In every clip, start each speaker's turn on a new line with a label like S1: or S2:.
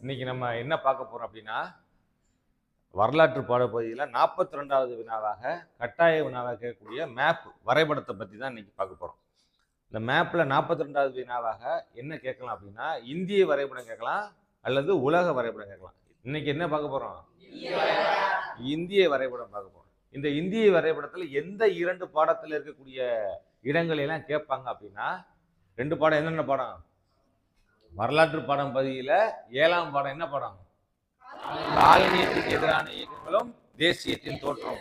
S1: இன்னைக்கு நம்ம என்ன பார்க்க போறோம் அப்படின்னா வரலாற்று பாடப்பகுதியில் நாற்பத்தி ரெண்டாவது வினாவாக கட்டாய வினாவாக கேட்கக்கூடிய மேப் வரைபடத்தை பற்றி தான் இன்னைக்கு பார்க்க போகிறோம் இந்த மேப்பில் நாற்பத்தி ரெண்டாவது வினாவாக என்ன கேட்கலாம் அப்படின்னா இந்திய வரைபடம் கேட்கலாம் அல்லது உலக வரைபடம் கேட்கலாம். இன்னைக்கு என்ன பார்க்க போகிறோம் இந்திய வரைபடம் பார்க்க போகிறோம் இந்த இந்திய வரைபடத்தில் எந்த இரண்டு பாடத்தில் இருக்கக்கூடிய இடங்களையெல்லாம் கேட்பாங்க அப்படின்னா ரெண்டு பாடம் என்னென்ன பாடம்? வரலாற்று பாடம் பகுதியில் ஏழாம் பாடம் என்ன பாடம்? காலனியத்துக்கு எதிரான இயக்கங்களும் தேசியத்தின் தோற்றம்.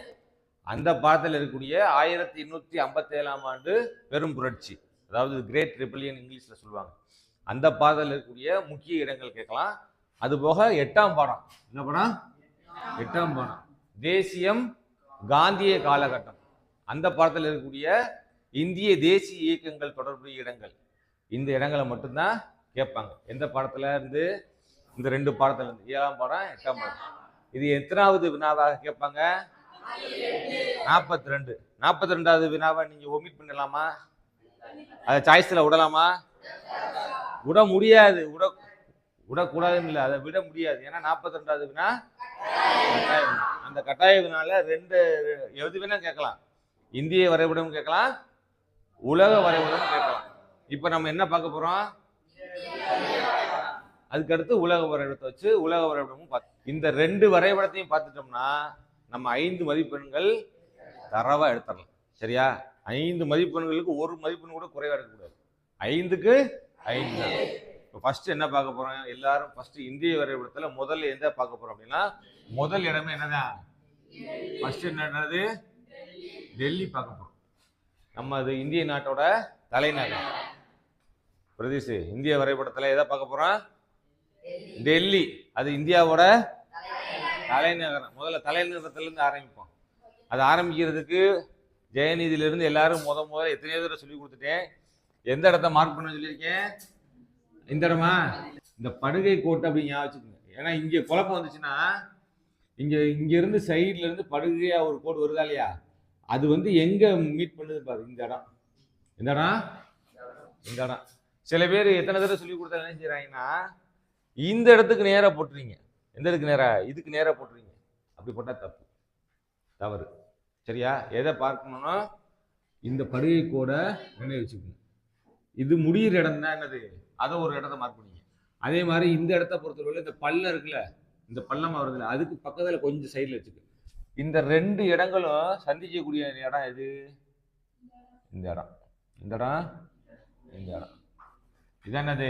S1: அந்த பாடத்தில் இருக்கக்கூடிய ஆயிரத்தி எண்ணூற்றி ஐம்பத்தி ஏழாம் ஆண்டு பெரும் புரட்சி. அதாவது கிரேட் ரிபல்லியன் இங்கிலீஷில் சொல்லுவாங்க. அந்த பாடத்தில் இருக்கக்கூடிய முக்கிய இடங்கள் கேட்கலாம். அது போக எட்டாம் பாடம். என்ன பாடம்? எட்டாம் பாடம். தேசியம் காந்திய காலகட்டம். அந்த பாடத்தில் இருக்கக்கூடிய இந்திய தேசிய இயக்கங்கள் தொடர்புடைய இடங்கள். இந்த இடங்களை மட்டும்தான் கேட்பாங்க. எந்த பாடத்துல இருந்து? இந்த ரெண்டு பாடத்துல இருந்து. ஏழாம் பாடம் எட்டாம் பாடம். இது எத்தனாவது வினாவாக கேட்பாங்க? நாற்பத்தி ரெண்டு நாற்பத்தி ரெண்டாவது வினாவை நீங்க ஒமிட் பண்ணலாமா அதை சாய்ஸ்ல விடலாமா? விட முடியாது. விட விடக்கூடாதுன்னு இல்லை. அதை விட முடியாது. ஏன்னா நாற்பத்தி ரெண்டாவது வினா. அந்த கட்டாய வினால ரெண்டு எது வேணா கேட்கலாம். இந்திய வரைபடம் கேட்கலாம். உலக வரைபடம் கேட்கலாம். இப்போ நம்ம என்ன பார்க்க போறோம்? அதுக்கடுத்து உலக வரைபடத்தை வச்சு உலக வரைபடமும் பார்த்து இந்த ரெண்டு வரைபடத்தையும் பார்த்துட்டோம்னா நம்ம ஐந்து மதிப்பெண்கள் தரவா எடுத்துடலாம். சரியா? ஐந்து மதிப்பெண்களுக்கு ஒரு மதிப்பெண் கூட குறைவா எடுக்கக்கூடாது ஐந்துக்கு ஐந்து. இப்போ ஃபர்ஸ்ட் என்ன பார்க்க போறோம்? எல்லாரும் ஃபர்ஸ்ட் இந்திய வரைபடத்தில் முதல்ல எந்த பார்க்க போறோம் அப்படின்னா முதல் இடமே என்னதான் ஃபர்ஸ்ட் என்னது? டெல்லி பார்க்க போறோம். நம்ம அது இந்திய நாட்டோட தலைநகரம் பிரதீஷ் இந்திய வரைபடத்தில் எதை பார்க்க போகிறோம் டெல்லி. அது இந்தியாவோட தலைநகரம். முதல்ல தலைநகரத்துலேருந்து ஆரம்பிப்போம். அது ஆரம்பிக்கிறதுக்கு ஜெயநிதியிலேருந்து எல்லாரும் முத முதல்ல எத்தனையோ தடவை சொல்லி கொடுத்துட்டேன். எந்த இடத்த மார்க் பண்ண சொல்லியிருக்கேன்? இந்த இடமா? இந்த படுகை கோட்டை அப்படின்னு ஞாபகம் வச்சுக்கோங்க. ஏன்னா இங்கே குழப்பம் வந்துச்சுன்னா இங்கே இங்கேருந்து சைடில் இருந்து படுகையாக ஒரு கோடு வருதா இல்லையா? அது வந்து எங்கே மீட் பண்ணுது பாரு. இந்த இடம். இந்த இடம்? இந்த இடம். சில பேர் எத்தனை தடவை சொல்லி கொடுத்தா என்ன செய்கிறாங்கன்னா இந்த இடத்துக்கு நேராக போட்டுறீங்க. எந்த இடத்துக்கு நேராக இதுக்கு நேராக போட்டுறீங்க. அப்படி போட்டால் தப்பு. தவறு. சரியா? எதை பார்க்கணும்னா இந்த படுகை கூட நினைவு வச்சுக்கணும். இது முடியிற இடம் தான் என்னது? அதை ஒரு இடத்த மார்க் பண்ணிங்க. அதே மாதிரி இந்த இடத்த பொறுத்தவரை இந்த பள்ளம் இருக்குல்ல இந்த பள்ளம் வருதுல அதுக்கு பக்கத்தில் கொஞ்சம் சைடில் வச்சுக்க. இந்த ரெண்டு இடங்களும் சந்திக்கக்கூடிய இடம் எது? இந்த இடம். இந்த இடம். இந்த இடம். இதானது?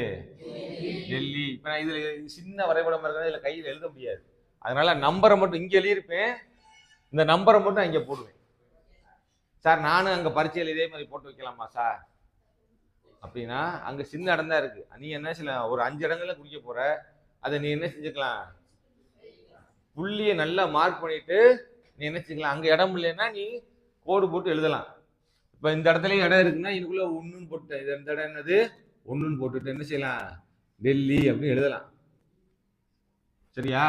S1: டெல்லி. இப்போ நான் இதில் சின்ன வரைபடம் இருக்கிறது இதில் கையில் எழுத முடியாது. அதனால நம்பரை மட்டும் இங்கே எழுதியிருப்பேன். இந்த நம்பரை மட்டும் அங்கே போடுவேன். சார் நானும் அங்கே பரீட்சையில் இதே மாதிரி போட்டு வைக்கலாமா சார்? அப்படின்னா அங்கே சின்ன இடம் தான் இருக்குது நீ என்ன செய்யலாம் ஒரு அஞ்சு இடங்கள்ல குடிக்க போகிற அதை நீ என்ன செஞ்சுக்கலாம்? புள்ளியை நல்லா மார்க் பண்ணிட்டு நீ என்ன செஞ்சுக்கலாம்? அங்கே இடம் இல்லைன்னா நீ கோடு போட்டு எழுதலாம். இப்போ இந்த இடத்துலையும் இடம் இருக்குன்னா இதுக்குள்ளே ஒன்றுன்னு போட்டு இது இந்த இடம் என்னது? ஒன்றுன்னு போட்டுட்டு என்ன செய்யலாம்? டெல்லி அப்படின்னு எழுதலாம். சரியா?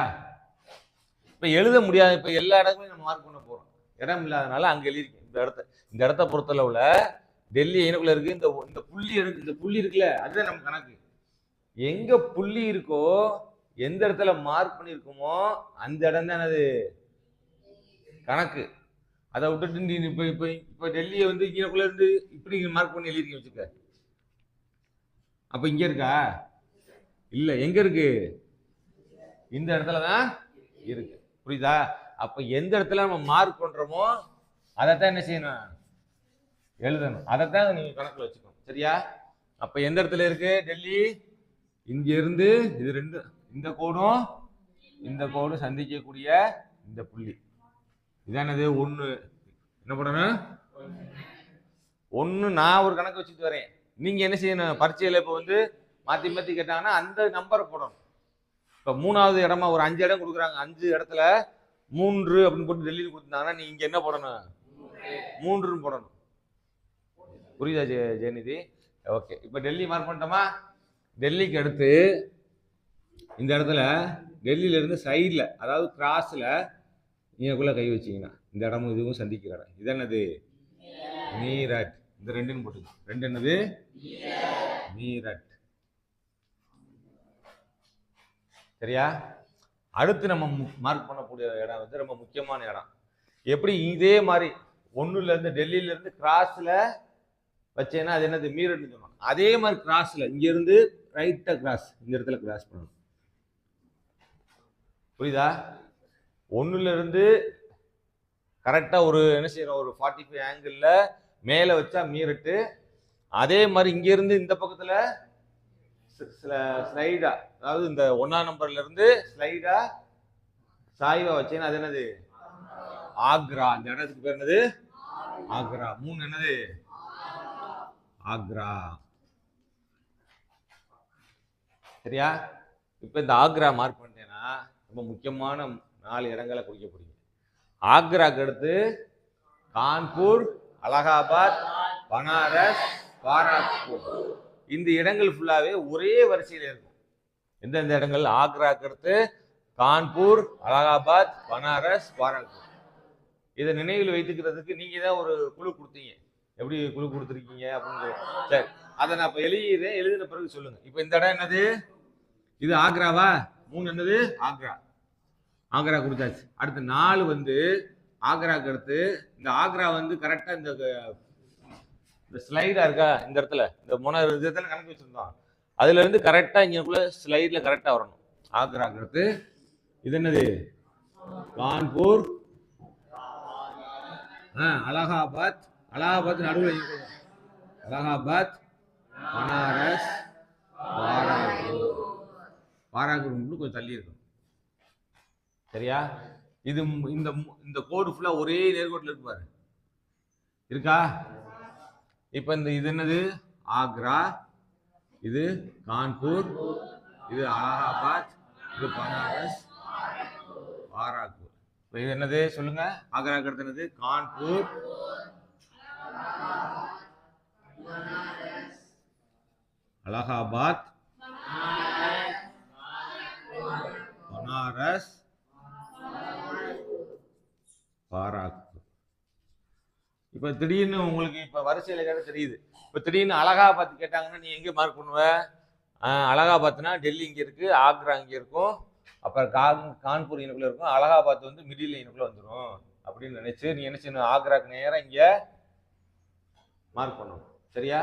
S1: இப்போ எழுத முடியாது. இப்போ எல்லா இடங்களையும் நம்ம மார்க் பண்ண போகிறோம் இடம் இல்லாதனால அங்கே எழுதிருக்கேன். இந்த இடத்த இந்த இடத்த பொறுத்தளவுல டெல்லி எனக்குள்ள இருக்கு. இந்த இந்த புள்ளி இருக்கு. இந்த புள்ளி இருக்குல்ல அதுதான் நம்ம கணக்கு. எங்க புள்ளி இருக்கோ எந்த இடத்துல மார்க் பண்ணியிருக்கோமோ அந்த இடம் தான் அது. கணக்கு. அதை விட்டுட்டு நீ இப்போ இப்போ இப்போ டெல்லியை வந்து இங்கக்குள்ள இருந்து இப்படி மார்க் பண்ணி எழுதிருக்கீங்க வச்சுக்க. அப்ப இங்க இருக்கா? இல்ல எங்க இருக்கு? இந்த இடத்துல தான் இருக்கு. புரியுதா? அப்ப எந்த இடத்துல நம்ம மார்க் பண்றோமோ அதைத்தான் என்ன செய்யணும்? எழுதணும். அதைத்தான் நீங்க கணக்குல வச்சுக்கணும். சரியா? அப்ப எந்த இடத்துல இருக்கு? டெல்லி? இங்க இருந்து இது ரெண்டு இந்த கோடும் இந்த கோடும் சந்திக்கக்கூடிய இந்த புள்ளி. இதானது? ஒன்று என்ன பண்ணணும் ஒன்று நான் ஒரு கணக்கு வச்சுட்டு வரேன். நீங்கள் என்ன செய்யணும்? பரீட்சையில் இப்போ வந்து மாற்றி மாற்றி கேட்டாங்கன்னா அந்த நம்பரை போடணும். இப்போ மூணாவது இடமா ஒரு அஞ்சு இடம் கொடுக்குறாங்க. அஞ்சு இடத்துல மூன்று அப்படின்னு போட்டு டெல்லியில் கொடுத்துருந்தாங்கன்னா நீ இங்கே என்ன போடணும்? மூன்றுன்னு போடணும். புரியுதா ஜெய ஜெயநிதி? ஓகே. இப்போ டெல்லி மார்க் பண்ணிட்டோமா? டெல்லிக்கு அடுத்து இந்த இடத்துல டெல்லியிலேருந்து சைடில் அதாவது கிராஸில் நீங்கக்குள்ள கை வச்சிங்கன்னா இந்த இடமும் இதுவும் சந்திக்கிற இடம். இது என்னது? மீரட் இந்த ரெண்டுன்னு போட்டு ரெண்டு என்னது? மீரட். சரியா? அடுத்து நம்ம மார்க் பண்ணக்கூடிய இடம் வந்து ரொம்ப முக்கியமான இடம். எப்படி இதே மாதிரி ஒன்றுலேருந்து இருந்து டெல்லியில இருந்து கிராஸ்ல வச்சேன்னா அது என்னது? மீரட்னு சொல்லுவாங்க. அதே மாதிரி கிராஸ்ல இங்கேருந்து ரைட்டாக கிராஸ் இந்த இடத்துல கிராஸ் பண்ணணும். புரியுதா? ஒண்ணுல இருந்து ஒரு என்ன செய்யறோம் ஒரு ஃபார்ட்டி ஃபைவ் ஆங்கிளில் மேலே வச்சா மீறட்டு அதே மாதிரி இங்கேருந்து இந்த இந்த பக்கத்துல ஸ்லைடா அதாவது இந்த ஒன்றாம் நம்பர்லேருந்து ஸ்லைடா சாய்வா வச்சேன்னா அது என்னது? ஆக்ரா. இந்த இடத்துக்கு பேர் என்னது? ஆக்ரா. மூணு என்னது? ஆக்ரா. சரியா? இப்போ இந்த ஆக்ரா மார்க் பண்ணிட்டேன்னா ரொம்ப முக்கியமான நாலு இடங்களை குறிக்க போறீங்க. ஆக்ராக்கு அடுத்து கான்பூர் அலகாபாத் பனாரஸ் பாராக்பூர். இந்த இடங்கள் ஃபுல்லாகவே ஒரே வரிசையில் இருக்கும். எந்தெந்த இடங்கள்? ஆக்ராக்கு அடுத்து கான்பூர் அலகாபாத் பனாரஸ் பாராக்பூர். இதை நினைவில் வைத்துக்கிறதுக்கு நீங்கள் தான் ஒரு குழு கொடுத்தீங்க. எப்படி குழு கொடுத்துருக்கீங்க அப்படின்னு சொல்லி. சரி அதை நான் இப்போ எழுதிடுறேன் எழுதின பிறகு சொல்லுங்கள் இப்போ இந்த இடம் என்னது? இது ஆக்ராவா? மூணு என்னது? ஆக்ரா. ஆக்ரா கொடுத்தாச்சு. அடுத்து நாலு வந்து ஆக்ராக்கு அடுத்து இந்த ஆக்ரா வந்து கரெக்டாக இந்த இந்த ஸ்லைடாக இருக்கா? இந்த இடத்துல இந்த முனை இடத்துல கணக்கு வச்சுருந்தோம் அதுலேருந்து கரெக்டாக இங்கேக்குள்ளே ஸ்லைடில் கரெக்டாக வரணும். ஆக்ராக்கு அடுத்து இது என்னது? கான்பூர். ஆ அலகாபாத். அலகாபாத் நடுவில் அலகாபாத் பனாரஸ் பாராகூர் பாராகூர் கொஞ்சம் தள்ளி இருக்கும் சரியா? இது மு- இந்த மு- இந்த கோடு ஃபுல்லாக ஒரே நேர்கோட்டில் இருக்கு பாரு. இருக்கா? இப்போ இந்த இது என்னது? ஆக்ரா இது கான்பூர் இது அலகாபாத் இது பனாரஸ் பாராகூர் இப்போ இது என்னது? சொல்லுங்க. ஆக்ராக்கு அடுத்து என்னது? கான்பூர். அலகாபாத். பனாரஸ். பாராக்கு இப்போ திடீர்னு உங்களுக்கு இப்போ வரிசையில் கேட்ட தெரியுது. இப்போ திடீர்னு அலகாபாத் கேட்டாங்கன்னா நீ எங்கே மார்க் பண்ணுவ? அழகா அலகாபாத்னா டெல்லி இங்கே இருக்குது ஆக்ரா இங்கே இருக்கும் அப்புறம் கான் கான்பூர் இனக்குள்ளே இருக்கும் அலகாபாத் வந்து மிடில் இனக்குள்ளே வந்துடும் அப்படின்னு நினச்சி நீ என்ன செய்யணும்? ஆக்ராக்கு நேராக இங்கே மார்க் பண்ணணும். சரியா?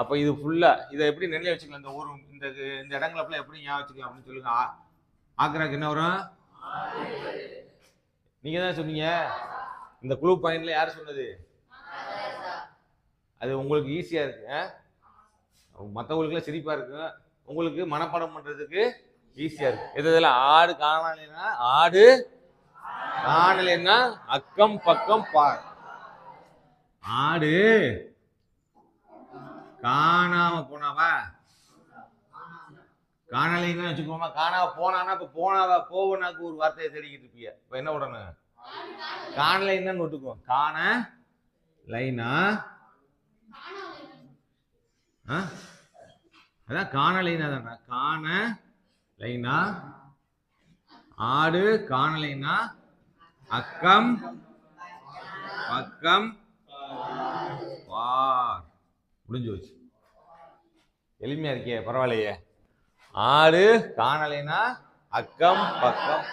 S1: அப்போ இது ஃபுல்லாக இதை எப்படி நினைவு வச்சுக்கலாம்? இந்த ஊர் இந்த இந்த இடங்களை எப்படி ஞாபகம் வச்சுக்கலாம் அப்படின்னு சொல்லுங்க. ஆக்ராக்கு என்ன வரும்? நீங்க தான் சொன்னீங்க. இந்த குழு பாயிண்ட்ல யார் சொன்னது? அது உங்களுக்கு ஈஸியா இருக்கு மற்றவங்களுக்குலாம் சிரிப்பாக சிரிப்பா இருக்கு. உங்களுக்கு மனப்பாடம் பண்றதுக்கு ஈஸியா இருக்கு. எது இதெல்லாம் ஆடு காணலைன்னா ஆடு காணலைன்னா அக்கம் பக்கம் பார் ஆடு காணாம போனாவா? காணலைன்னு வச்சுக்கோமா. காணாம போனானா இப்ப போனாவா போவனாக்கு ஒரு வார்த்தையை தேடிக்கிட்டு இருப்பிய. இப்ப என்ன விடணும் காணலைன்னு விட்டுக்குவோம் காண லைனா? ஆ? அதான் காணலைனா தான்டா. காண லைனா? ஆடு காணலைனா அக்கம்? பக்கம்? பார். முடிஞ்சு போச்சு. எளிமையா இருக்கே பரவாயில்லையே. ஆடு காணலைனா அக்கம் பக்கம்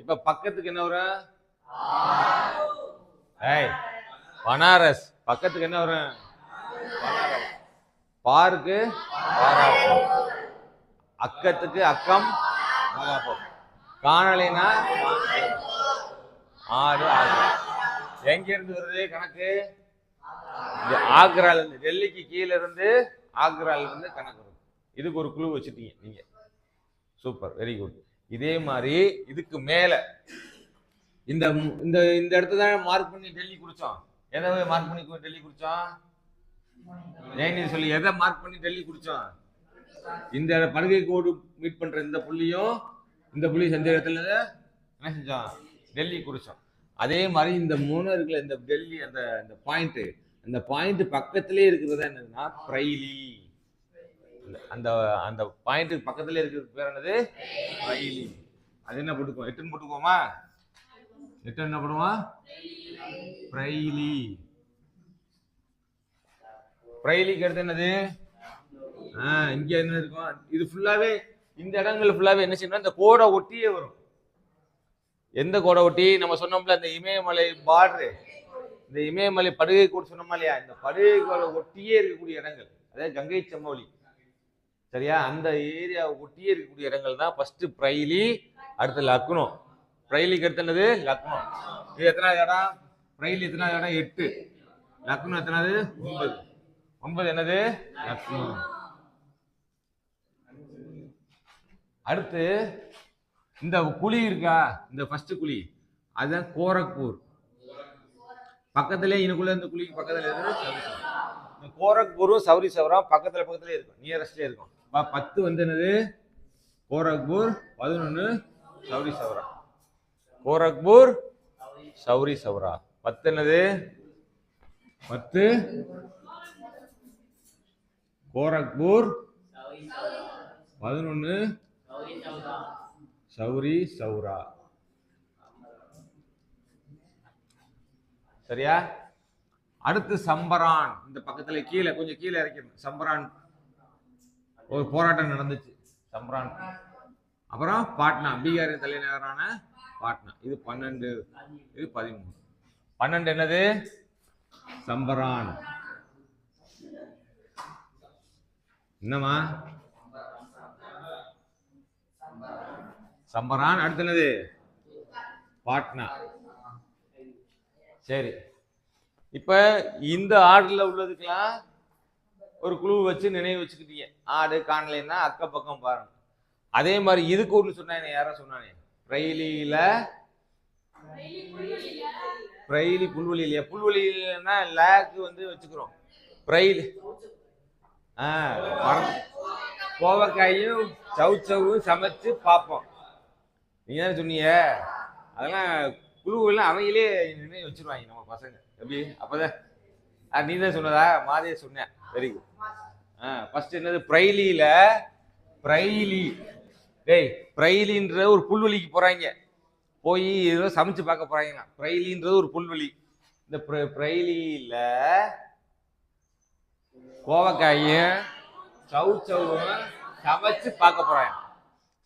S1: இப்ப பக்கத்துக்கு என்ன வரும்? ஏய் பனாரஸ். பக்கத்துக்கு என்ன வரும்? பார்க்கு பாருக்கு அக்கத்துக்கு அக்கம் பாராப்பூர் காணலைனா ஆடு ஆறு எங்க இருந்து வருது கணக்கு? ஆக்ரால இருந்து டெல்லிக்கு கீழே இருந்து ஆக்ரால இருந்து கணக்கு வரும். இதுக்கு ஒரு குழு வச்சுட்டீங்க நீங்க. சூப்பர் வெரி குட் இதே மாதிரி இதுக்கு மேல இந்த இந்த இந்த இடத்துல தான் மார்க் பண்ணி டெல்லி குடிச்சோம். எதை மார்க் பண்ணி டெல்லி குடிச்சோம்? நீ சொல்லி எதை மார்க் பண்ணி டெல்லி குடிச்சோம்? இந்த படுகை கோடு மீட் பண்ற இந்த புள்ளியும் இந்த புள்ளி செஞ்ச இடத்துல என்ன செஞ்சோம்? டெல்லி குறிச்சோம் அதே மாதிரி இந்த மூணு இருக்குல்ல இந்த டெல்லி அந்த இந்த பாயிண்ட் அந்த பாயிண்ட் பக்கத்திலே இருக்கிறது என்னதுன்னா பிரைலி அந்த- அந்த பாயிண்ட்டுக்கு பக்கத்தில் இருக்கிறது பேர் என்னது? ரயிலி. அது என்ன போட்டுக்குவோம்? எட்டுன்னு போட்டுக்குவோமா? எட்டு என்ன பண்ணுவோம் பிரைலி பிரைலிக்கு அடுத்து என்னது? ஆ, இங்க என்ன இருக்கும்? இது ஃபுல்லாவே இந்த இடங்கள் ஃபுல்லாவே என்ன செய்யணும் இந்த கோடை ஒட்டியே வரும். எந்த கோடை ஒட்டி? நம்ம சொன்னோம்ல இந்த இமயமலை பார்டரு இந்த இமயமலை படுகை கூட சொன்னோமா இல்லையா? இந்த படுகை கோடை ஒட்டியே இருக்கக்கூடிய இடங்கள். அதாவது கங்கை சமவெளி. சரியா? அந்த ஏரியா ஒட்டியே இருக்கக்கூடிய இடங்கள் தான் ஃபர்ஸ்ட் பிரைலி அடுத்து லக்னோ. பிரைலிக்கு அடுத்து என்னது? லக்னோ. இது எத்தனாவது இடம்? பிரைலி எத்தனாவது இடம்? எட்டு. லக்னோ எத்தனாவது? ஒன்பது. ஒன்பது என்னது? லக்னோ. அடுத்து இந்த குழி இருக்கா? இந்த ஃபர்ஸ்ட் குழி. அதுதான் கோரக்பூர். பக்கத்துல இதுக்குள்ள இந்த குழிக்கு பக்கத்துல இருக்கு சவுரி இந்த கோரக்பூரும் சௌரி சவரம் பக்கத்துல பக்கத்துல இருக்கும். நியரஸ்ட்ல இருக்கும். பத்து வந்து என்னது? கோரக்பூர் பதினொன்னு சௌரி சவரா கோரக்பூர் சௌரி சவரா பத்து என்னது? பத்து. கோரக்பூர் பதினொன்னு சௌரி சௌரா. சரியா? அடுத்து சம்பரான். இந்த பக்கத்துல கீழே கொஞ்சம் கீழே இறக்கணும் சம்பரான் ஒரு போராட்டம் நடந்துச்சு. சம்பரான் அப்புறம் பாட்னா பீகாரின் தலைநகரான பாட்னா. இது பன்னெண்டு இது பதிமூணு. பன்னெண்டு என்னது? சம்பரான். என்னம்மா? சம்பரான். அடுத்து என்னது? பாட்னா. சரி. இப்ப இந்த ஆர்டர்ல உள்ளதுக்கெல்லாம் ஒரு குழு வச்சு நினைவு வச்சுக்கிட்டீங்க. ஆடு காணலைன்னா அக்க பக்கம் பாருங்க. அதே மாதிரி இதுக்கு ஒன்று சொன்னானே யாரோ சொன்னானே? பிரெய்லியில? பிரெய்லி புல்வெளி இல்லையா? புல்வெளியிலன்னா லேக்கு வந்து வச்சுக்கிறோம். பிரெய்லி. ஆ கோவக்காயும் சவு சவும் சமைச்சு பார்ப்போம். நீங்க தானே சொன்னீங்க? அதெல்லாம் குழுவெல்லாம் அவங்களே நினைவு வச்சிருவாங்க நம்ம பசங்க. எப்படி? அப்போதான். நீ தான் சொன்னதா? மாதிரியே சொன்னேன். வெரி குட் ஆ ஃபர்ஸ்ட் என்னது? பிரைலியில பிரைலி. டேய் பிரைலின்ற ஒரு புல்வெளிக்கு போறாங்க. போய் ஏதோ சமைச்சு பார்க்க போறாங்க பிரைலின்றது ஒரு புல்வெளி. இந்த பிரைலியில கோவக்காயும் சவு சவும் சமைச்சு பார்க்க போறாங்க.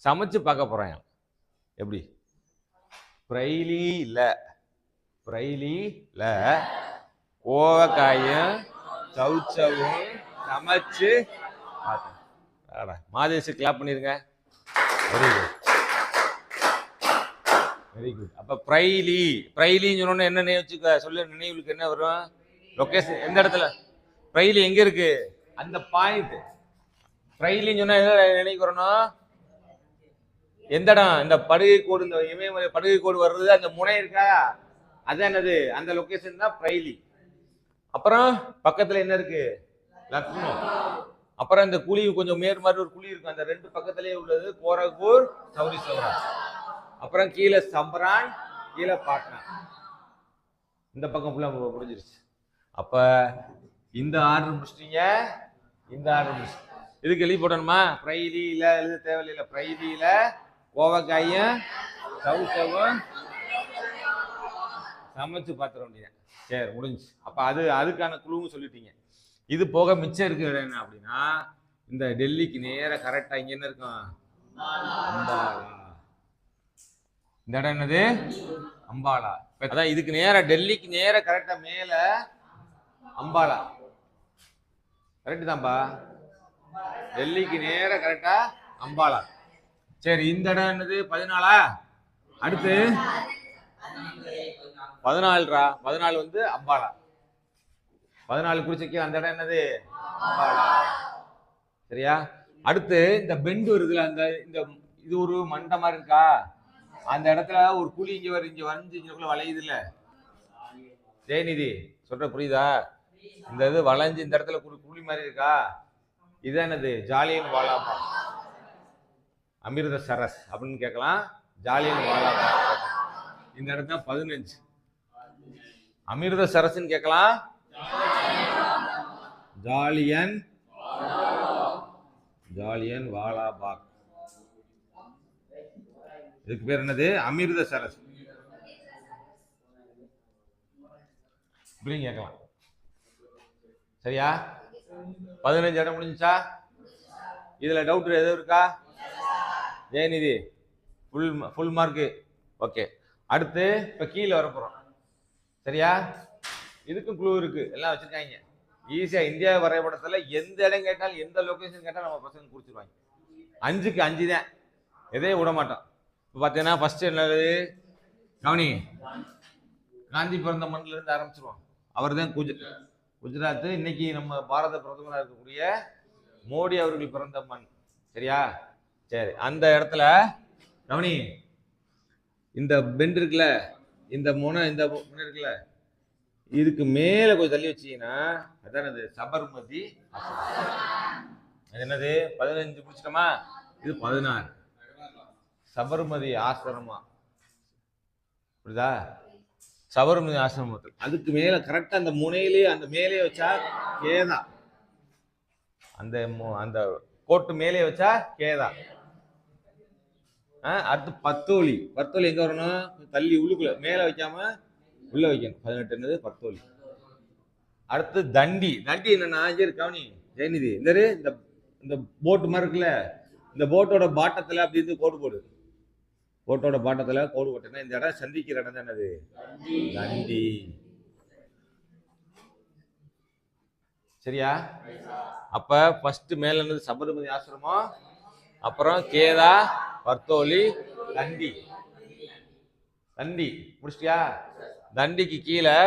S1: சமைச்சு பார்க்க போறாங்க. எப்படி? பிரைலி இல்லை பிரைலி இல்லை கோவக்காயும் சவுச்சவும் சமைச்சு பார்த்தேன் மாதேஷ் கிளாப் பண்ணிருங்க. வெரி குட் வெரி குட் அப்ப பிரைலி பிரைலின்னு சொன்னோன்னு என்ன நினைவுச்சுக்க சொல்லு நினைவுக்கு என்ன வரும்? லொகேஷன் எந்த இடத்துல? பிரைலி எங்க இருக்கு? அந்த பாயிண்ட் பிரைலின்னு சொன்னா என்ன நினைவுக்கு வரணும்? எந்த இடம்? இந்த படுகை கோடு இந்த இமயமலை படுகை கோடு வர்றது அந்த முனை இருக்கா? அதான் என்னது? அந்த லொகேஷன் தான் பிரைலி. அப்புறம் பக்கத்துல என்ன இருக்கு? லக்னோ அப்புறம் இந்த குழி கொஞ்சம் மேர் மாதிரி ஒரு குழி இருக்கும். அந்த ரெண்டு பக்கத்திலேயே உள்ளது கோரக்பூர் சௌரி சௌரா அப்புறம் கீழே சம்பரான் கீழே பாட்னா. இந்த பக்கம் ஃபுல்லாக முடிஞ்சிருச்சு அப்ப இந்த ஆர்டர் முடிச்சிட்டீங்க. இந்த ஆர்டர் முடிச்சு இதுக்கு எழுதி போடணுமா? பிரைலியில எழுத தேவையில்லை. பிரைலியில கோவக்காயும் சவுச்சவும் சமைச்சு பார்த்துட வேண்டியது சரி முடிஞ்சு அப்போ அது அதுக்கான குழுவும் சொல்லிட்டீங்க. இது போக மிச்சம் இருக்கிற என்ன அப்படின்னா இந்த டெல்லிக்கு நேராக கரெக்டாக இங்கே என்ன இருக்கும்? அம்பாலா. இந்த இடம் என்னது? அம்பாலா. அதான் இதுக்கு நேராக டெல்லிக்கு நேராக கரெக்டாக மேலே அம்பாலா. கரெக்டு தான்ப்பா டெல்லிக்கு நேராக கரெக்டாக அம்பாலா. சரி இந்த இடம் என்னது? பதினாலா? அடுத்து? பதினாலுரா பதினாலு வந்து அம்பாலா. பதினாலு குறிச்சிக்கு அந்த இடம் என்னது? அம்பாலா. சரியா? அடுத்து இந்த பெண்டு வருதுல அந்த இந்த இது ஒரு மண்டை மாதிரி இருக்கா? அந்த இடத்துல ஒரு குழி இங்க வர இங்க வரைஞ்சு இங்கக்குள்ள வளையுது இல்ல ஜெயநிதி சொல்ற புரியுதா? இந்த இது வளைஞ்சு இந்த இடத்துல ஒரு குழி மாதிரி இருக்கா? இது என்னது? ஜாலியன் வாலாபா அமிர்த சரஸ் அப்படின்னு கேட்கலாம். ஜாலியன் வாலாபா இந்த இடத்துல பதினஞ்சு. அமிர்த சரஸ்ன்னு கேட்கலாம். ஜாலியன். ஜாலியன் வாலாபாக். இதுக்கு பேர் என்னது? அமிர்த சரஸ் இப்படின்னு கேட்கலாம். சரியா? பதினஞ்சு இடம் முடிஞ்சுச்சா? இதில் டவுட் எதுவும் இருக்கா? Jayanidhi. Full full mark okay அடுத்து இப்போ கீழே வரப்போகிறோம் சரியா? இதுக்கும் குழு இருக்கு. எல்லாம் வச்சிருக்காங்க. ஈஸியாக இந்தியா வரைபடத்தில் எந்த இடம் கேட்டாலும் எந்த லொகேஷன் கேட்டாலும் நம்ம பசங்க குறிச்சிருவாங்க அஞ்சுக்கு அஞ்சு தான். எதையும் விட மாட்டோம். இப்போ பார்த்தீங்கன்னா ஃபர்ஸ்ட் என்னது? கவனி. காந்தி பிறந்த மண்ணில இருந்து ஆரம்பிச்சிருவோம். அவர் தான் குஜ குஜராத்து. இன்னைக்கு நம்ம பாரத பிரதமராக இருக்கக்கூடிய மோடி அவர்கள் பிறந்த மண். சரியா? சரி. அந்த இடத்துல கவனி இந்த பெண்ட் இருக்குல்ல? இந்த முனை இந்த முனை இருக்குல்ல? இதுக்கு மேலே கொஞ்சம் தள்ளி வச்சீங்கன்னா அதான் அது சபர்மதி அது என்னது? பதினஞ்சு முடிச்சிட்டோமா? இது பதினாறு. சபர்மதி ஆசிரமா புரியுதா? சபர்மதி ஆசிரமத்தில் அதுக்கு மேலே கரெக்டாக அந்த முனையிலேயே அந்த மேலே வச்சா கேதா அந்த அந்த கோட்டு மேலே வச்சா கேதா அடுத்து பத்தோலி. பத்தோலி எங்க வரணும்? தள்ளி உள்ளுக்குள்ள மேல வைக்காம உள்ள வைக்கணும். பதினெட்டு என்னது? பத்தோலி. அடுத்து தண்டி. தண்டி என்னன்னா இங்க கவனி ஜெயநிதி. இந்த இந்த இந்த போட்டு மாதிரி இருக்குல்ல இந்த போட்டோட பாட்டத்துல அப்படி இருந்து கோடு போடு. போட்டோட பாட்டத்துல கோடு போட்டேன்னா இந்த இடம் சந்திக்கிற இடம் தான் என்னது? தண்டி. சரியா? அப்ப ஃபர்ஸ்ட் மேல இருந்தது சபரிமதி ஆசிரமம். அப்புறம் கேதா பர்த்தோலி தண்டி. தண்டி முடிச்சிட்டியா? தண்டிக்கு கீழே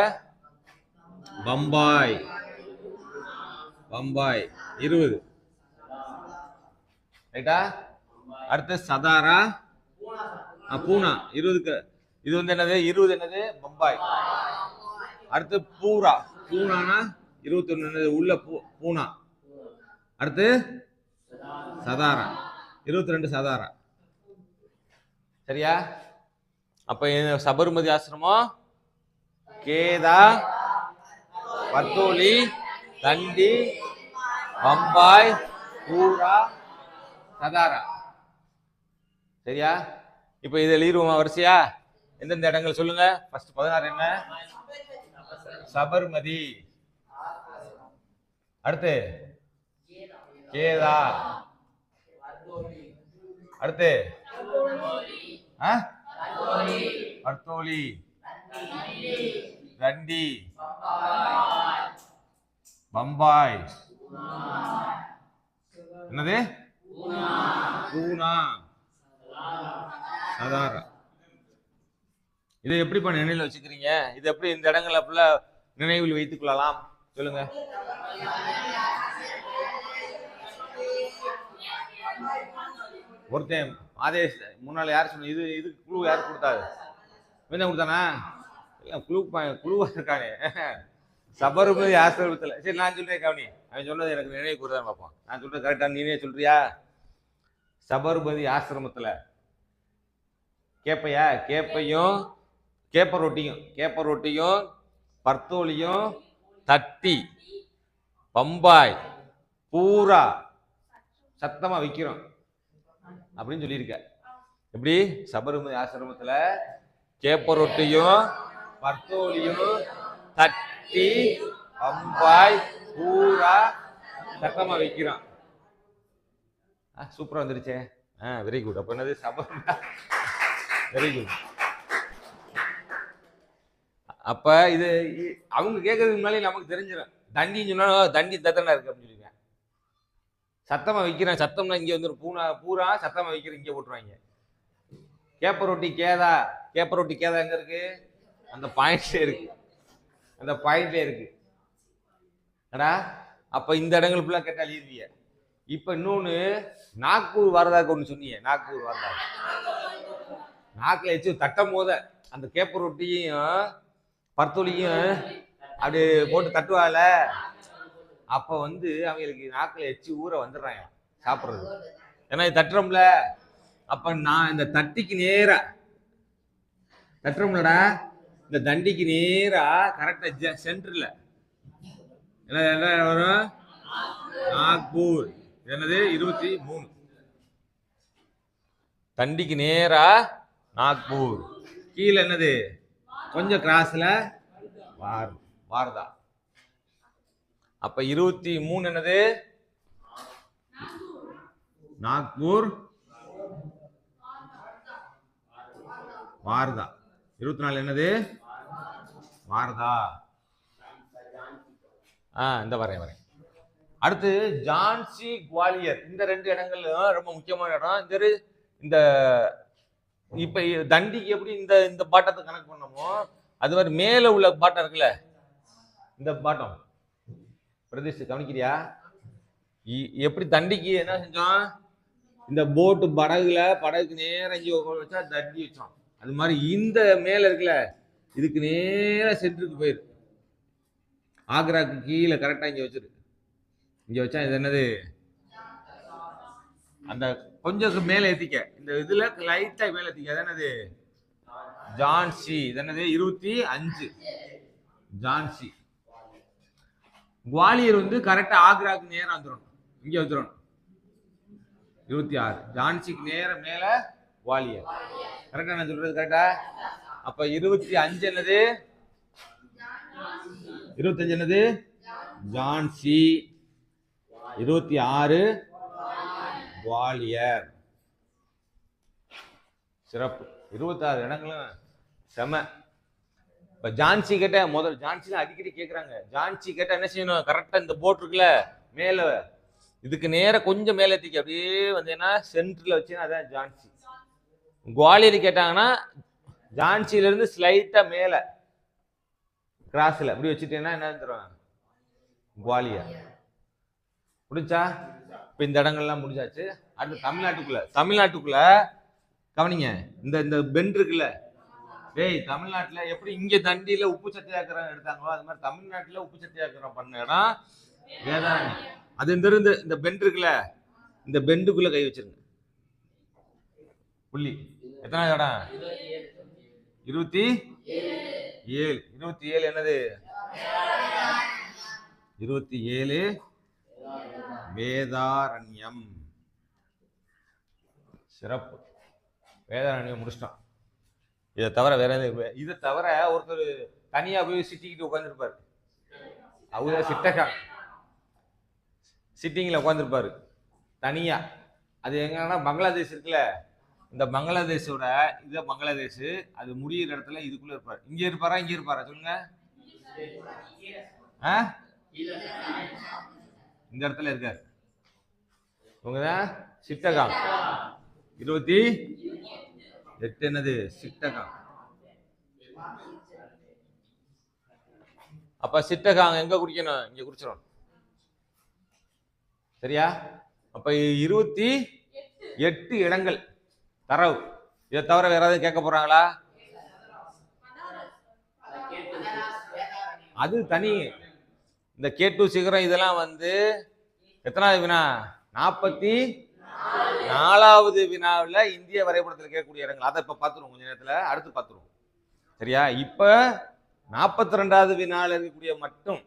S1: பம்பாய். பம்பாய் இருபது. ரைட்டா? அடுத்து சதாரா பூனா இருபதுக்கு இது வந்து என்னது? இருபது என்னது? பம்பாய். அடுத்து பூரா. பூனானா இருபத்தி ஒன்று என்னது? உள்ள பூ பூனா. அடுத்து சதாரா. இருபத்தி ரெண்டு சதாரா சரியா? அப்ப சபர்மதி ஆசிரமம் கேதா பத்தோலி தண்டி பம்பாய் பூரா சதாரா சரியா? இப்போ இதை எழுதிருவோமா வரிசையா? எந்தெந்த இடங்கள் சொல்லுங்க? ஃபர்ஸ்ட் பதினாறு என்ன? சபர்மதி. அடுத்து? கேதா. அடுத்து? ஆ? பர்த்தோலி தண்டி. பம்பாய். என்னது? பூனா சதாரா. இதை எப்படிப்பா நினைவில் வச்சுக்கிறீங்க? இது எப்படி இந்த இடங்களை நினைவில் வைத்துக் கொள்ளலாம்? சொல்லுங்க. ஒருத்தன் ஆதேஷ் முன்னால் யார் சொன்ன இது இது குழு யார் கொடுத்தாரு? என்ன கொடுத்தானா? இல்லை குழு குழுவாக குழுவா இருக்கானே. சபர்மதி ஆசிரமத்தில் சரி நான் சொல்கிறேன் கவனி. அவன் சொன்னது எனக்கு நினைவு கூறுதான் பார்ப்போம் நான் சொல்றது கரெக்டாக நீனே சொல்கிறியா சபர்மதி ஆசிரமத்தில் கேப்பையா? கேப்பையும் கேப்ப ரொட்டியும் கேப்ப ரொட்டியும் பர்த்தோலியும் தட்டி பம்பாய் பூரா சத்தமாக விற்கிறோம் அப்படின்னு சொல்லியிருக்க. எப்படி? சபரிமலை ஆசிரமத்துல கேப்ப ரொட்டியும் பர்த்தோலியும் தட்டி பம்பாய் பூரா சத்தமா வைக்கிறோம் சூப்பரா வந்துருச்சே. ஆ வெரி குட் அப்ப என்னது? சபரிமலை வெரி குட் அப்ப இது அவங்க கேட்கறதுக்கு முன்னாலே நமக்கு தெரிஞ்சிடும் தண்டின்னு சொன்னா தண்டி தத்தனா இருக்கு அப்படின்னு சொல்லிருக்கேன் சத்தமாக விற்கிறேன் சத்தம்னா இங்கே வந்து பூனா பூரா சத்தமாக விற்கிறேன் இங்கே போட்டுருவாங்க. கேப்ப ரொட்டி கேதா கேப்ப ரொட்டி கேதா எங்கே இருக்கு? அந்த பாயிண்ட்ல இருக்கு. அந்த பாயிண்ட்ல இருக்கு. அடா அப்போ இந்த இடங்கள் ஃபுல்லாக கேட்டால் எழுதிய இப்போ இன்னொன்று நாக்பூர் வரதாக்கு ஒன்று சொன்னீங்க. நாக்பூர் வரதா நாக்கில் வச்சு தட்டும் போத அந்த கேப்ப ரொட்டியும் பர்த்தொலியும் அப்படி போட்டு தட்டுவால அப்ப வந்து அவங்களுக்கு நாக்கில் எச்சு ஊற வந்துடுறாங்க சாப்பிட்றது ஏன்னா இது தட்டுறோம்ல. அப்ப நான் இந்த தட்டிக்கு நேரா தட்டுறோம்லடா. இந்த தண்டிக்கு நேரா கரெக்டா சென்டர்ல என்ன என்ன வரும்? நாக்பூர். என்னது? இருபத்தி மூணு. தண்டிக்கு நேரா நாக்பூர். கீழே என்னது? கொஞ்சம் கிராஸ்ல வார் வார்தா. அப்ப இருபத்தி மூணு என்னது? நாக்பூர். வார்தா. இருபத்தி நாலு என்னது? வார்தா. ஆ இந்த வரேன் வரேன். அடுத்து ஜான்சி குவாலியர். இந்த ரெண்டு இடங்கள் ரொம்ப முக்கியமான இடம். இந்த இந்த இப்ப தண்டிக்கு எப்படி இந்த இந்த பாட்டத்தை கணக்கு பண்ணமோ அது மாதிரி மேல உள்ள பாட்டம் இருக்குல்ல இந்த பாட்டம். பிரதேஷ் கவனிக்கிறியா? இ- எப்படி தண்டிக்கு என்ன செஞ்சோம் இந்த போட்டு படகுல படகுக்கு நேரா இங்கே வச்சா தண்டி வச்சோம் அது மாதிரி இந்த மேல இருக்குல்ல இதுக்கு நேராக சென்டருக்கு போயிரு. ஆக்ராக்கு கீழே கரெக்டாக இங்கே வச்சிரு. இங்கே வச்சா இது என்னது? அந்த கொஞ்சம் மேலே ஏற்றிக்க இந்த இதில் லைட்டாக மேலே ஏற்றிக்க அது என்னது? ஜான்சி. இது என்னது? இருபத்தி அஞ்சு. ஜான்சி. குவாலியர் வந்து கரெக்டா ஆக்ராக்கு நேரம் வந்துடணும் இங்க வந்துடணும் இருபத்தி ஆறு. ஜான்சிக்கு நேரம் மேல குவாலியர். கரெக்டா நான் சொல்றது கரெக்டா அப்ப இருபத்தி அஞ்சு என்னது? இருபத்தஞ்சு என்னது? ஜான்சி. இருபத்தி ஆறு. குவாலியர். சிறப்பு. இருபத்தாறு இடங்களும் செம. இப்போ ஜான்சி கிட்ட முதல் ஜான்சிலாம் அடிக்கடி கேட்குறாங்க ஜான்சி கேட்டால் என்ன செய்யணும்? கரெக்டாக இந்த போட் இருக்குல்ல மேலே. இதுக்கு நேராக கொஞ்சம் மேலே ஏத்திக்க. அப்படியே வந்தீங்கன்னா சென்டரில் வச்சீங்கன்னா அதான் ஜான்சி. குவாலியர் கேட்டாங்கன்னா ஜான்சியிலேருந்து இருந்து மேலே. கிராஸில் கிராஸ்ல இப்படி வச்சுட்டீங்கன்னா என்ன தருவாங்க குவாலியர். முடிஞ்சா இப்போ இந்த இடங்கள்லாம் முடிஞ்சாச்சு. அடுத்து தமிழ்நாட்டுக்குள்ளே. தமிழ்நாட்டுக்குள்ளே கவனிங்க. இந்த இந்த பெண்ட் இருக்குல்ல டேய் தமிழ்நாட்டுல எப்படி இங்க தண்டியில உப்பு சத்தியாகிரகம் எடுத்தாங்களோ அது மாதிரி தமிழ்நாட்டுல உப்பு சத்தியாகிரகம் பண்ண இடம் வேதாரண்யம் அது இந்த இருந்து இந்த பெண்ட் இருக்குல்ல இந்த பெண்டுக்குள்ள கை வச்சிருங்க. புள்ளி. எத்தனாவது இடம்? இருபத்தி ஏழு. இருபத்தி ஏழு என்னது? இருபத்தி ஏழு. வேதாரண்யம். சிறப்பு. வேதாரண்யம் முடிச்சிட்டான் இதை தவிர வேற எதுவும் இதை தவிர ஒருத்தர் தனியா போய் சிட்டிக்கிட்டு உட்காந்துருப்பாரு அவங்க சிட்டக்கா சிட்டிங்கில் உட்காந்துருப்பாரு தனியா. அது எங்கன்னா பங்களாதேஷ் இருக்குல்ல? இந்த பங்களாதேஷோட இது பங்களாதேஷ் அது முடியிற இடத்துல இதுக்குள்ள இருப்பார். இங்க இருப்பாரா இங்க இருப்பாரா? சொல்லுங்க. ஆ? இந்த இடத்துல இருக்காரு. உங்கதான் சிட்டகாம் இருபத்தி எட்டு என்னது சிட்டகம். அப்ப சிட்டகம் எங்க குடிக்கணும்? இங்க குடிச்சிடும் சரியா? அப்ப இருபத்தி எட்டு இடங்கள். தரவு. இதை தவிர வேற ஏதாவது கேட்க போறாங்களா? அது தனி. இந்த கேட்டு சிகரம் இதெல்லாம் வந்து எத்தனாவது வினா? நாற்பத்தி நாலாவது வினாவில் இந்திய வரைபடத்தில் கேட்கக்கூடிய இடங்கள். அதை இப்போ பார்த்துருவோம் கொஞ்ச நேரத்தில். அடுத்து பார்த்துருவோம். சரியா? இப்போ நாற்பத்தி ரெண்டாவது வினாவில் இருக்கக்கூடிய மட்டும்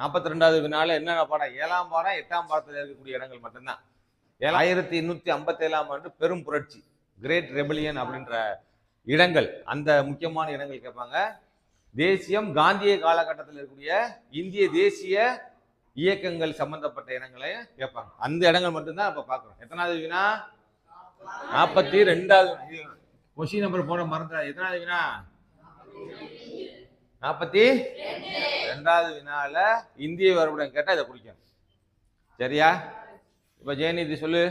S1: நாற்பத்தி ரெண்டாவது வினால என்னென்ன பாடம்? ஏழாம் பாடம் எட்டாம் பாடத்தில் இருக்கக்கூடிய இடங்கள் மட்டும்தான். ஆயிரத்தி எண்ணூத்தி ஐம்பத்தேழாம் ஆண்டு பெரும் புரட்சி கிரேட் ரெபலியன் அப்படின்ற இடங்கள். அந்த முக்கியமான இடங்கள் கேட்பாங்க. தேசியம் காந்திய காலகட்டத்தில் இருக்கக்கூடிய இந்திய தேசிய இயக்கங்கள் சம்பந்தப்பட்ட இடங்களை கேட்பாங்க. அந்த இடங்கள் மட்டும்தான் அப்போ பார்க்குறோம் எத்தனாவது வினா நாற்பத்தி ரெண்டாவது கொஸ்டின் நம்பர் போன மறந்துடா. எத்தனாவது வினா நாற்பத்தி ரெண்டாவது வினால இந்திய வரைபடம் கேட்டால் இதை பிடிக்கும் சரியா? இப்போ ஜெயநிதி சொல்லு.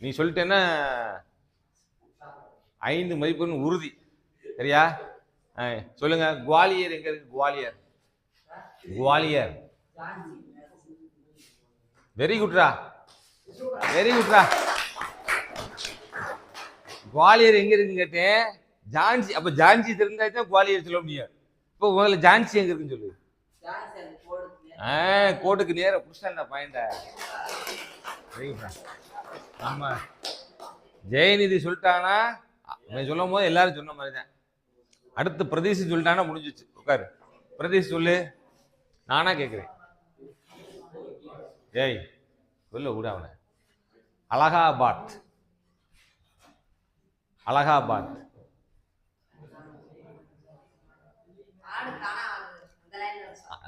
S1: நீ சொல்லிட்டேன்னா ஐந்து மதிப்பெண் உறுதி. சரியா? ஆ, சொல்லுங்க. குவாலியர் எங்க இருக்கு? குவாலியர். குவாலியர். வெரி குட்ரா வெரி குட்ரா குவாலியர் எங்க இருக்குன்னு கேட்டேன் ஜான்சி அப்ப ஜான்சி தெரிஞ்சாச்சும் குவாலியர் சொல்ல முடியும். இப்போ முதல்ல ஜான்சி எங்க இருக்குன்னு சொல்லு. ஆ கோட்டுக்கு நேர புருஷன் பாயிண்ட? வெரி குட்ரா ஆமா. ஜெயநிதி சொல்லிட்டானா? அவன் சொல்லும் போது எல்லாரும் சொன்ன மாதிரி தான் அடுத்து பிரதீஷ் சொல்லிட்டானா முடிஞ்சிச்சு. உட்காரு. பிரதீஷ் சொல்லு. நானா கேட்குறேன் ஏய் உள்ள விட அவனை. அலகாபாத். அலகாபாத்.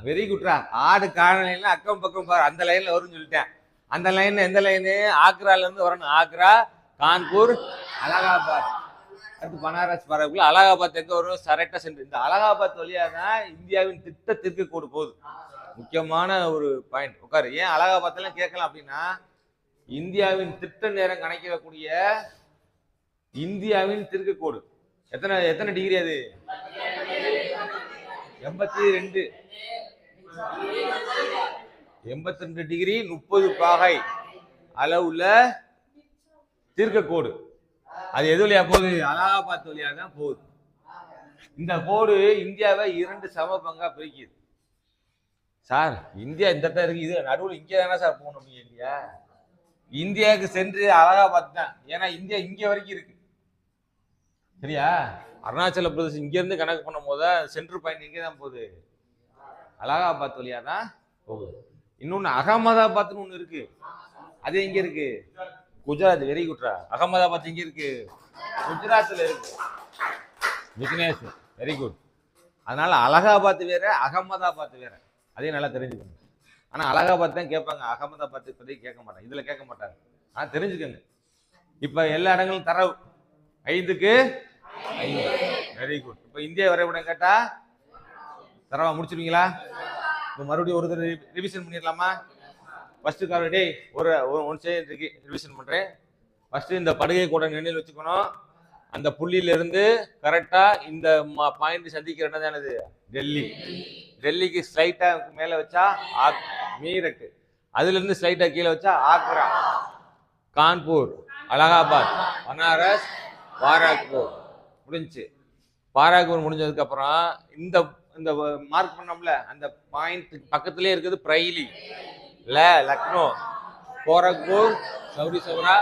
S1: வெரி குட்ரா ஆடு காணலைன்னா அக்கம் பக்கம் பாரு. அந்த லைன்ல வரும்னு சொல்லிட்டேன். அந்த லைன் எந்த லைனு ஆக்ரால இருந்து வரணும். ஆக்ரா கான்பூர் அலகாபாத். அடுத்து பனாரஸ் வரக்குள்ள அலகாபாத் எங்க வரும் கரெக்டா சென்று இந்த அலகாபாத் வழியாக தான் இந்தியாவின் திட்ட தெற்கு போகுது. முக்கியமான ஒரு பாயிண்ட் உட்காரு. ஏன் அலகாபாத்லாம் கேட்கலாம் அப்படின்னா இந்தியாவின் திட்ட நேரம் கணக்கிடக்கூடிய இந்தியாவின் தெற்கு கோடு. எத்தனை எத்தனை டிகிரி அது? எண்பத்தி ரெண்டு. எண்பத்தி ரெண்டு டிகிரி முப்பது பாகை அளவுள்ள தீர்க்கக்கோடு அது எது வழியா போகுது? அலகாபாத் வழியா தான் போகுது. இந்த கோடு இந்தியாவை இரண்டு சம பங்கா பிரிக்குது. சார் இந்தியா இந்த இடத்துல இருக்கு. இது நடுவில் இங்கே தானே சார் போகணும் நீங்க இந்தியா? இந்தியாவுக்கு சென்று அலகாபாத் தான். ஏன்னா இந்தியா இங்க வரைக்கும் இருக்கு. சரியா? அருணாச்சல பிரதேசம் இங்க இருந்து கணக்கு பண்ணும் போது சென்ட்ரு பாயிண்ட் இங்கே தான் போகுது. அலகாபாத் வழியா தான் போகுது. இன்னொன்னு அகமதாபாத்னு ஒன்று இருக்கு. அது எங்கே இருக்கு? குஜராத் வெரி குட்ரா. அகமதாபாத் இங்கே இருக்கு? குஜராத்தில் இருக்கு. விக்னேஷ் வெரி குட் அதனால அலகாபாத் வேற அகமதாபாத் வேற. அதையும் நல்லா தெரிஞ்சுக்கோங்க. ஆனால் அலகாபாத் தான் கேட்பாங்க. அகமதாபாத் இப்போதைக்கு கேட்க மாட்டாங்க. இதில் கேட்க மாட்டாங்க. ஆனால் தெரிஞ்சுக்கோங்க. இப்போ எல்லா இடங்களும் தரவு. ஐந்துக்கு? ஐந்து. வெரி குட் இப்போ இந்திய வரைபடம் கேட்டால் தரவா முடிச்சிருவீங்களா? இப்போ மறுபடியும் ஒரு தடவை ரிவிஷன் பண்ணிடலாமா ஃபஸ்ட்டு கால் ஒரு ஒன் சைடு ரிவிஷன் பண்ணுறேன் ஃபஸ்ட்டு இந்த படுகை கூட நினைவில் வச்சுக்கணும். அந்த புள்ளியிலிருந்து கரெக்டாக இந்த பாயிண்ட் சந்திக்கிற இடம் தானது டெல்லி. டெல்லிக்கு ஸ்லைட்டாக மேலே வச்சா ஆக் மீரட். அதுலேருந்து ஸ்லைட்டாக கீழே வச்சா ஆக்ரா. கான்பூர் அலகாபாத் பனாரஸ் பாராக்பூர். முடிஞ்சு பாராக்பூர் முடிஞ்சதுக்கப்புறம் இந்த இந்த மார்க் பண்ணோம்ல அந்த பாயிண்ட் பக்கத்துலேயே இருக்குது பிரைலி. ல லக்னோ. கோரக்பூர் சௌரி சௌரா.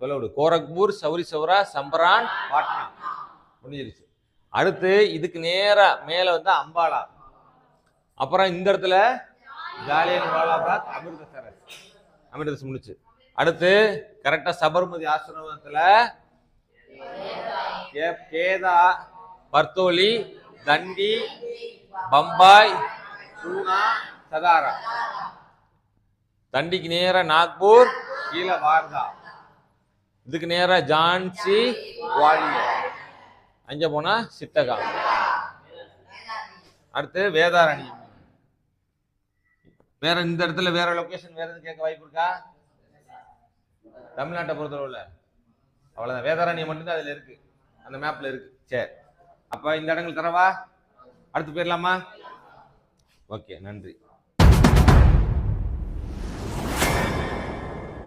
S1: சொல்ல விடு. கோரக்பூர் சௌரி சௌரா சம்பரான் பாட்னா. முடிஞ்சிருச்சு. அடுத்து இதுக்கு நேராக மேலே வந்து அம்பாலா. அப்புறம் இந்த இடத்துல ஜாலியன் வாலாபாத் அமிர்தசரஸ் அமிர்தசரஸ் முடிச்சு. அடுத்து கரெக்டாக சபர்மதி ஆசிரமத்தில் கேதா பர்தோலி தண்டி பம்பாய் சதாரா. தண்டிக்கு நேரா நாக்பூர் கீழே வார்தா இதுக்கு நேரா ஜான்சி குவாலியர் அங்க போனா சித்தகாம் அடுத்து வேதாரணி. வேற இந்த இடத்துல வேற லொகேஷன் வேற எதுவும் கேட்க வாய்ப்பு இருக்கா? தமிழ்நாட்டை பொறுத்தளவுல. அவ்வளவுதான். வேதாரண்யம் மட்டும்தான் அதுல இருக்கு. அந்த மேப்ல இருக்கு. சரி. அப்ப இந்த இடங்கள் தரவா? அடுத்து போயிடலாமா? ஓகே நன்றி.